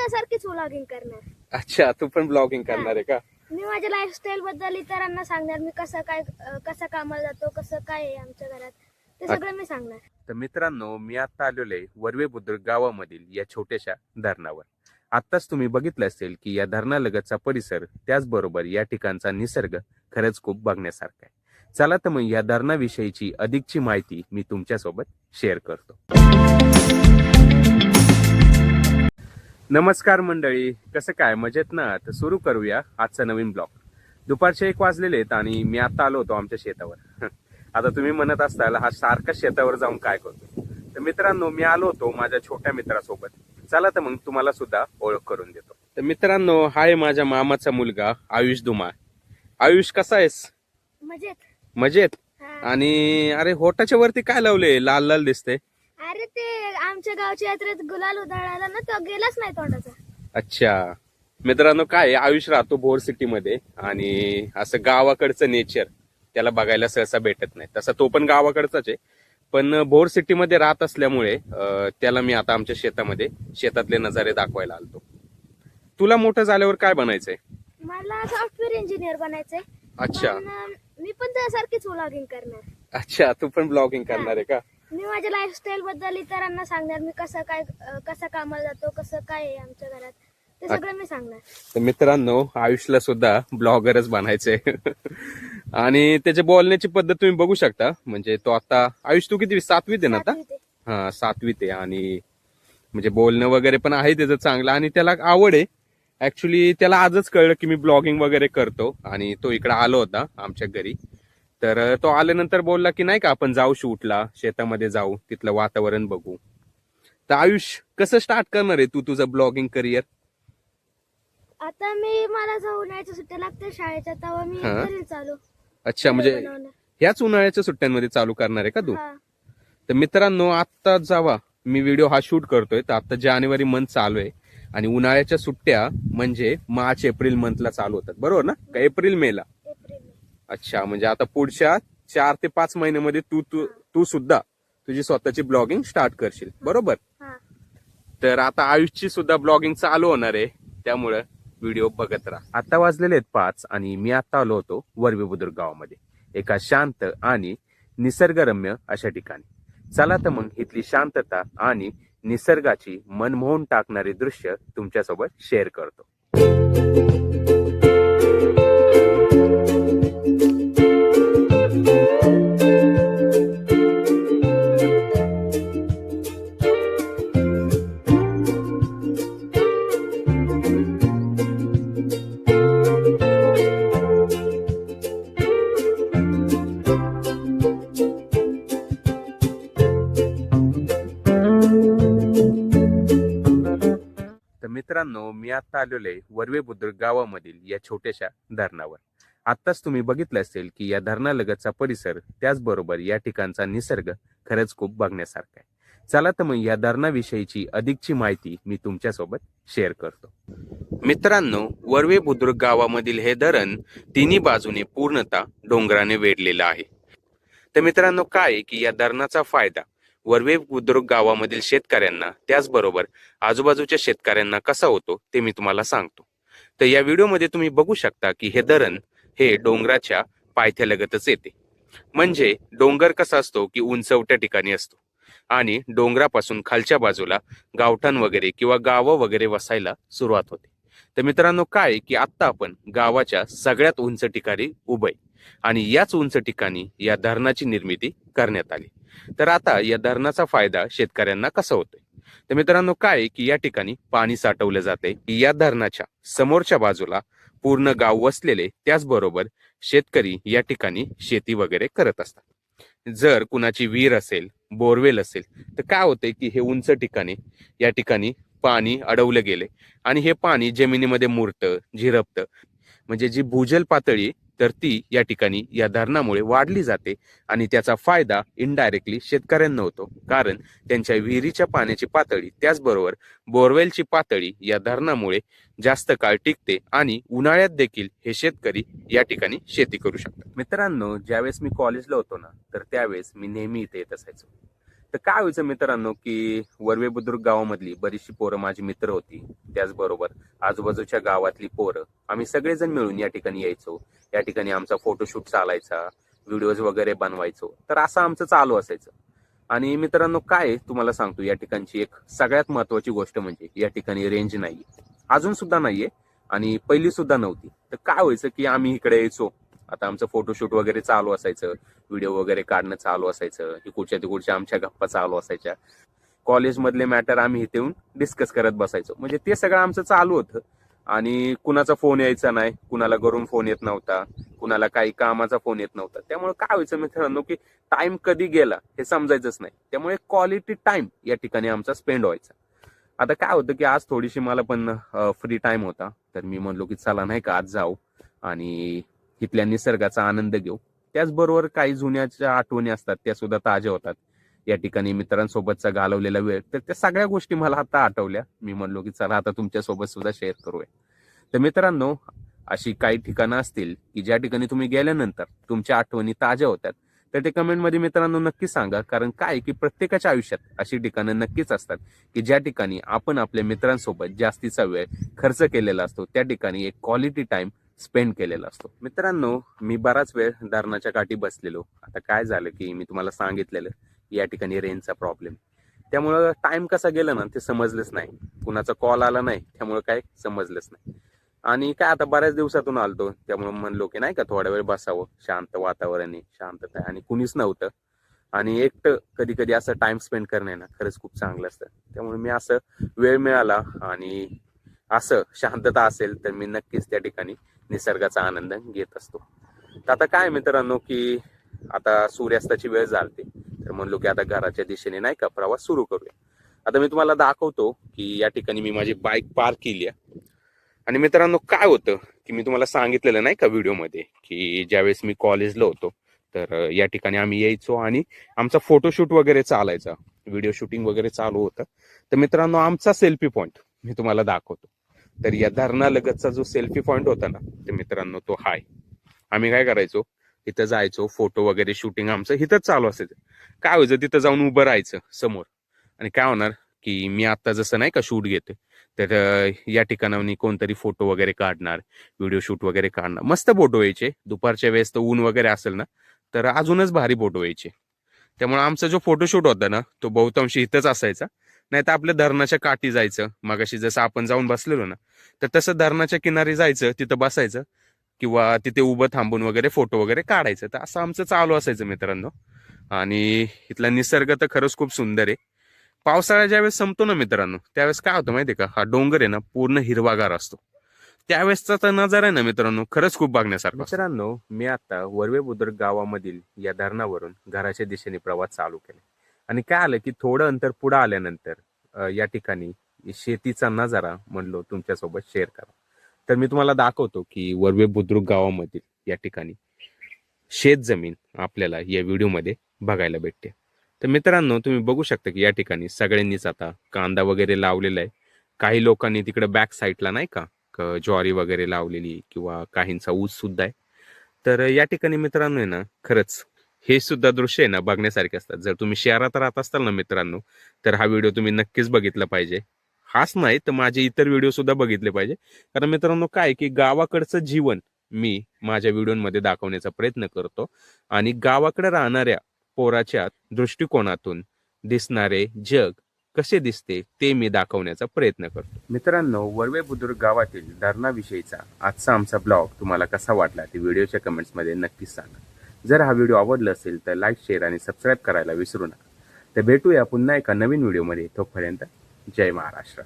तुझ्यासारखीच vlogging करणार. अच्छा तू पण ब्लॉगिंग करणार आहे का? मी माझ्या लाईफस्टाईल बद्दल इतरांना सांगणार मी कसं काय अं, कसं कामाला जातो कसं काय आहे आमच्या घरात ते सगळं मी सांगणार. तर मित्रांनो मी आता आलेलो आहे वर्वे बुद्रुक गावामधील या छोट्याशा धरणावर. आत्ताच तुम्ही बघितलं असेल की या धरणालगतचा परिसर त्याचबरोबर या ठिकाणचा निसर्ग खरंच खूप बघण्यासारखा आहे. चला तर मग या धरणाविषयीची अधिकची माहिती मी तुमच्यासोबत शेअर करतो. नमस्कार मंडळी कसं काय? मजेत ना? तर सुरू करूया आजचा नवीन ब्लॉग. दुपारचे एक वाजलेले आहेत आणि मी आता आलो होतो आमच्या शेतावर. आता तुम्ही म्हणत असताल हा सारखा शेतावर जाऊन काय करतो? तर मित्रांनो मी आलो होतो माझ्या छोट्या मित्रासोबत. चला तर मग तुम्हाला सुद्धा ओळख करून देतो. तर मित्रांनो हा आहे माझ्या मामाचा मुलगा आयुष धुमाळ आयुष कसा आहेस? मजेत. मजेत. आणि अरे होटाच्या वरती काय लावले लाल लाल दिसते अरे ते आमच्या गावच्या यात्रेत गुलाल उधळाला ना तो गेलाच नाही तोंडाचा. अच्छा. मित्रांनो काय आहे, आयुष राहतो भोर सिटी मध्ये आणि असं गावाकडचं नेचर त्याला बघायला सहसा भेटत नाही. तसा तो पण गावाकडचाच आहे. पण भोर सिटी मध्ये राहत असल्यामुळे अं, त्याला मी आता आमच्या शेतामध्ये शेतातले नजारे दाखवायला आलतो. तुला मोठं झाल्यावर काय बनायचंय? मला सॉफ्टवेअर इंजिनियर बनायचंय. अच्छा. पण, अं, मी पण तुझ्यासारखीच व्लॉगिंग करणार. अच्छा तू पण ब्लॉगिंग करणार आहे का? मी माझ्या लाईफस्टाईल बद्दल इतरांना सांगणार. मी कसं काय कसं कामाला जातो कसं काय आहे आमच्या घरात ते सगळं मी सांगणार. तर मित्रांनो आयुषला सुद्धा ब्लॉगरच बनायचंय. आणि त्याच्या बोलण्याची पद्धत तुम्ही बघू शकता. म्हणजे तो आता आयुष तू किती सातवीत आहे ना आता? सातवीत आहे. हा सातवीत आहे. आणि म्हणजे बोलणं वगैरे पण आहे त्याचं चांगलं. आणि त्याला आवड आहे. ऍक्च्युली त्याला आजच कळलं की मी ब्लॉगिंग वगैरे करतो. आणि तो इकडे आलो होता आमच्या घरी. तर तो आल्यानंतर बोलला की नाही का आपण जाऊ शूटला शेतामध्ये जाऊ तिथलं वातावरण बघू तर आयुष कसं स्टार्ट करणार आहे तू तुझं ब्लॉगिंग करिअर आता मी मला जाऊन यायच्या सुट्ट्या लागते शाळेच्या तेव्हा मी हा. चालू अच्छा म्हणजे. ह्याच उन्हाळ्याच्या सुट्ट्यांमध्ये चालू करणार आहे का तू हा. तर मित्रांनो आता जावा मी व्हिडिओ हा शूट करतोय तर आता जानेवारी मंथ चालू आहे आणि उन्हाळ्याच्या सुट्ट्या म्हणजे मार्च एप्रिल मंथला चालू होतात बरोबर ना का एप्रिल मे ला एप्रिल मे. अच्छा म्हणजे आता पुढच्या चार ते पाच महिन्यामध्ये तू तू तू सुद्धा तुझी स्वतःची ब्लॉगिंग स्टार्ट करशील. बरोबर? हा. तर आता आयुषची सुद्धा ब्लॉगिंग चालू होणार आहे. त्यामुळं व्हिडिओ बघत राहा. आता वाजलेले आहेत पाच आणि मी आता आलो होतो वरवी बुद्रुक गावामध्ये. एका शांत आणि निसर्गरम्य अशा ठिकाणी. चला तर मग इथली शांतता आणि निसर्गाची मनमोहन टाकणारी दृश्य तुमच्यासोबत शेअर करतो. मित्रांनो मी आता आलेलो आहे वरवे बुद्रुक गावामधील या छोट्याशा धरणावर. आत्ताच तुम्ही बघितलं असेल की या धरणालगतचा परिसर त्याचबरोबर या ठिकाणचा निसर्ग खरंच खूप बघण्यासारखा आहे. चला तर मग या धरणाविषयीची अधिकची माहिती मी तुमच्यासोबत शेअर करतो. मित्रांनो वरवे बुद्रुक गावामधील हे धरण तिन्ही बाजूने पूर्णतः डोंगराने वेढलेलं आहे. तर मित्रांनो काय की या धरणाचा फायदा? वरवे बुद्रुक गावामधील शेतकऱ्यांना त्याचबरोबर आजूबाजूच्या शेतकऱ्यांना कसा होतो ते मी तुम्हाला सांगतो. तर या व्हिडिओमध्ये तुम्ही बघू शकता की हे धरण हे डोंगराच्या पायथ्यालगतच येते. म्हणजे डोंगर कसा असतो की उंचवट्या ठिकाणी असतो. आणि डोंगरापासून खालच्या बाजूला गावठाण वगैरे किंवा गावं वगैरे वसायला सुरुवात होते. तर मित्रांनो काय की आत्ता आपण गावाच्या सगळ्यात उंच ठिकाणी उभय आणि याच उंच ठिकाणी या धरणाची निर्मिती करण्यात आली. तर आता या धरणाचा फायदा शेतकऱ्यांना कसा होतोय? तर मित्रांनो काय की या ठिकाणी पाणी साठवलं जाते या धरणाच्या समोरच्या बाजूला पूर्ण गाव वसलेले त्याचबरोबर शेतकरी या ठिकाणी शेती वगैरे करत असतात. जर कुणाची विहीर असेल बोरवेल असेल तर काय होते की हे उंच ठिकाणी या ठिकाणी पाणी अडवलं गेले आणि हे पाणी जमिनीमध्ये मुरतं झिरपतं. म्हणजे जी भूजल पातळी तर ती या ठिकाणी या धरणामुळे वाढली जाते आणि त्याचा फायदा इनडायरेक्टली शेतकऱ्यांना होतो. कारण त्यांच्या विहिरीच्या पाण्याची पातळी त्याचबरोबर बोरवेलची पातळी या धरणामुळे जास्त काळ टिकते आणि उन्हाळ्यात देखील हे शेतकरी या ठिकाणी शेती करू शकतात. मित्रांनो ज्यावेळेस मी कॉलेजला होतो ना तर त्यावेळेस मी नेहमी इथे येत असायचो. तर काय व्हायचं मित्रांनो की वरवे बुद्रुक गावामधली बरीचशी पोरं माझी मित्र होती त्याचबरोबर आजूबाजूच्या गावातली पोरं. आम्ही सगळेजण मिळून या ठिकाणी यायचो. या ठिकाणी आमचा फोटोशूट चालायचा व्हिडिओज वगैरे बनवायचो. तर असं आमचं चालू असायचं. आणि मित्रांनो काय आहे, तुम्हाला सांगतो या ठिकाणची एक सगळ्यात महत्वाची गोष्ट म्हणजे या ठिकाणी रेंज नाहीये. अजून सुद्धा नाहीये आणि पहिली सुद्धा नव्हती. तर काय व्हायचं की आम्ही इकडे यायचो. आता आमचं फोटोशूट वगैरे चालू असायचं. व्हिडिओ वगैरे काढणं चालू असायचं. इकडच्या तिकडच्या आमच्या गप्पा चालू असायच्या. कॉलेजमधले मॅटर आम्ही इथे येऊन डिस्कस करत बसायचो. म्हणजे ते सगळं आमचं चालू होतं. आणि कुणाचा फोन यायचा नाही कुणाला घरून फोन येत नव्हता कुणाला काही कामाचा फोन येत नव्हता. त्यामुळे काय व्हायचं मित्रांनो की टाइम कधी गेला हे समजायचंच नाही. त्यामुळे क्वालिटी टाइम या ठिकाणी आमचा स्पेंड व्हायचा. आता काय होतं की आज थोडीशी मला पण फ्री टाइम होता. तर मी म्हणलो की चला नाही का आज जाऊ. आणि इथल्या निसर्गाचा आनंद घेऊ. त्याचबरोबर काही जुन्याच्या आठवणी असतात त्या सुद्धा ताज्या होतात. या ठिकाणी मित्रांसोबतचा घालवलेला वेळ. तर त्या सगळ्या गोष्टी मला आता आठवल्या. मी म्हणलो की चला आता तुमच्यासोबत सुद्धा शेअर करूया. तर मित्रांनो अशी काही ठिकाणं असतील की ज्या ठिकाणी तुम्ही गेल्यानंतर तुमच्या आठवणी ताज्या होतात तर ते कमेंटमध्ये मित्रांनो नक्की सांगा. कारण काय आहे की प्रत्येकाच्या आयुष्यात अशी ठिकाणं नक्कीच असतात की ज्या ठिकाणी आपण आपल्या मित्रांसोबत जास्तीचा वेळ खर्च केलेला असतो त्या ठिकाणी एक क्वालिटी टाइम स्पेंड केलेला असतो. मित्रांनो मी बराच वेळ धरणाच्या काठी बसलेलो. आता काय झालं की मी तुम्हाला सांगितलेलं या ठिकाणी रेंजचा प्रॉब्लेम त्यामुळं टाइम कसा गेला ना ते समजलंच नाही. कुणाचा कॉल आला नाही त्यामुळं काय समजलंच नाही. आणि काय आता बऱ्याच दिवसातून आलतो त्यामुळे म्हणलो की नाही का थोडा वेळ बसावं शांत वातावरण आहे शांतता आहे. आणि कुणीच नव्हतं. आणि एकटं कधी कधी असं टाइम स्पेंड करणे ना खरंच खूप चांगलं असतं. त्यामुळे मी असं वेळ मिळाला आणि असं शांतता असेल तर मी नक्कीच त्या ठिकाणी निसर्गाचा आनंद घेत असतो. तर आता काय मित्रांनो की आता सूर्यास्ताची वेळ झालते. तर म्हणलो की आता घराच्या दिशेने नाही का प्रवास सुरू करूया. आता मी तुम्हाला दाखवतो की या ठिकाणी मी माझी बाईक पार्क केली आहे. आणि मित्रांनो काय होतं की मी तुम्हाला सांगितलेलं नाही का व्हिडिओमध्ये की ज्यावेळेस मी कॉलेजला होतो तर या ठिकाणी आम्ही यायचो आणि आमचा फोटोशूट वगैरे चालायचा. व्हिडिओ शूटिंग वगैरे चालू होतं. तर मित्रांनो आमचा सेल्फी पॉईंट मी तुम्हाला दाखवतो. तर या धरणालगतचा जो सेल्फी पॉईंट होता ना तर मित्रांनो तो हाय. आम्ही काय करायचो? तिथं जायचो फोटो वगैरे शूटिंग आमचं इथंच चालू असायचं. काय व्हायचं? तिथं जाऊन उभं राहायचं समोर. आणि काय होणार? की मी आता जसं नाही का शूट घेते तर या ठिकाणावर कोणतरी फोटो वगैरे काढणार व्हिडिओ शूट वगैरे काढणार. मस्त फोटो यायचे. दुपारच्या वेळेस तर ऊन वगैरे असेल ना तर अजूनच भारी फोटो यायचे. त्यामुळे आमचा जो फोटोशूट होता ना तो बहुतांशी इथंच असायचा. नाही तर आपल्या धरणाच्या काठी जायचं. मगाशी जसं आपण जाऊन बसलेलो ना तर तसं धरणाच्या किनारी जायचं तिथं बसायचं किंवा तिथे उभं थांबून वगैरे फोटो वगैरे काढायचं. तर असं आमचं चालू असायचं मित्रांनो. आणि इथला निसर्ग तर खरंच खूप सुंदर आहे. पावसाळा ज्यावेळेस संपतो ना मित्रांनो त्यावेळेस काय होतं माहिती का? हा डोंगर आहे ना पूर्ण हिरवागार असतो. त्यावेळेसचा तर नजारा आहे ना मित्रांनो खरंच खूप बघण्यासारखा मित्रांनो मी आता वरवे बुद्रुक गावामधील या धरणावरून घराच्या दिशेने प्रवास चालू केला. आणि काय आलं की थोडं अंतर पुढे आल्यानंतर या ठिकाणी शेतीचा नजारा म्हणलो तुमच्यासोबत शेअर करा. तर मी तुम्हाला दाखवतो की वरवे बुद्रुक गावामधील या ठिकाणी शेत जमीन आपल्याला या व्हिडिओमध्ये बघायला भेटते. तर मित्रांनो तुम्ही बघू शकता की या ठिकाणी सगळ्यांनीच आता कांदा वगैरे लावलेला आहे. काही लोकांनी तिकडे बॅक साईडला नाही का ज्वारी वगैरे लावलेली किंवा काहींचा ऊस सुद्धा आहे. तर या ठिकाणी मित्रांनो आहे ना खरंच हे सुद्धा दृश्य आहे ना बघण्यासारखे असतात. जर तुम्ही शहरात राहत असताल ना मित्रांनो तर हा व्हिडिओ तुम्ही नक्कीच बघितला पाहिजे. हाच नाही तर माझे इतर व्हिडिओ सुद्धा बघितले पाहिजे. कारण मित्रांनो काय की गावाकडचं जीवन मी माझ्या व्हिडिओमध्ये दाखवण्याचा प्रयत्न करतो. आणि गावाकडे राहणाऱ्या पोराच्या दृष्टिकोनातून दिसणारे जग कसे दिसते ते मी दाखवण्याचा प्रयत्न करतो. मित्रांनो वरवे बुद्रुक गावातील धरणाविषयीचा आजचा आमचा ब्लॉग तुम्हाला कसा वाटला ते व्हिडिओच्या कमेंट्समध्ये नक्कीच सांगा. जर हा व्हिडिओ आवडला असेल तर लाईक शेअर आणि सबस्क्राईब करायला विसरू नका. तर भेटूया पुन्हा एका नवीन व्हिडिओमध्ये. तोपर्यंत जय महाराष्ट्र.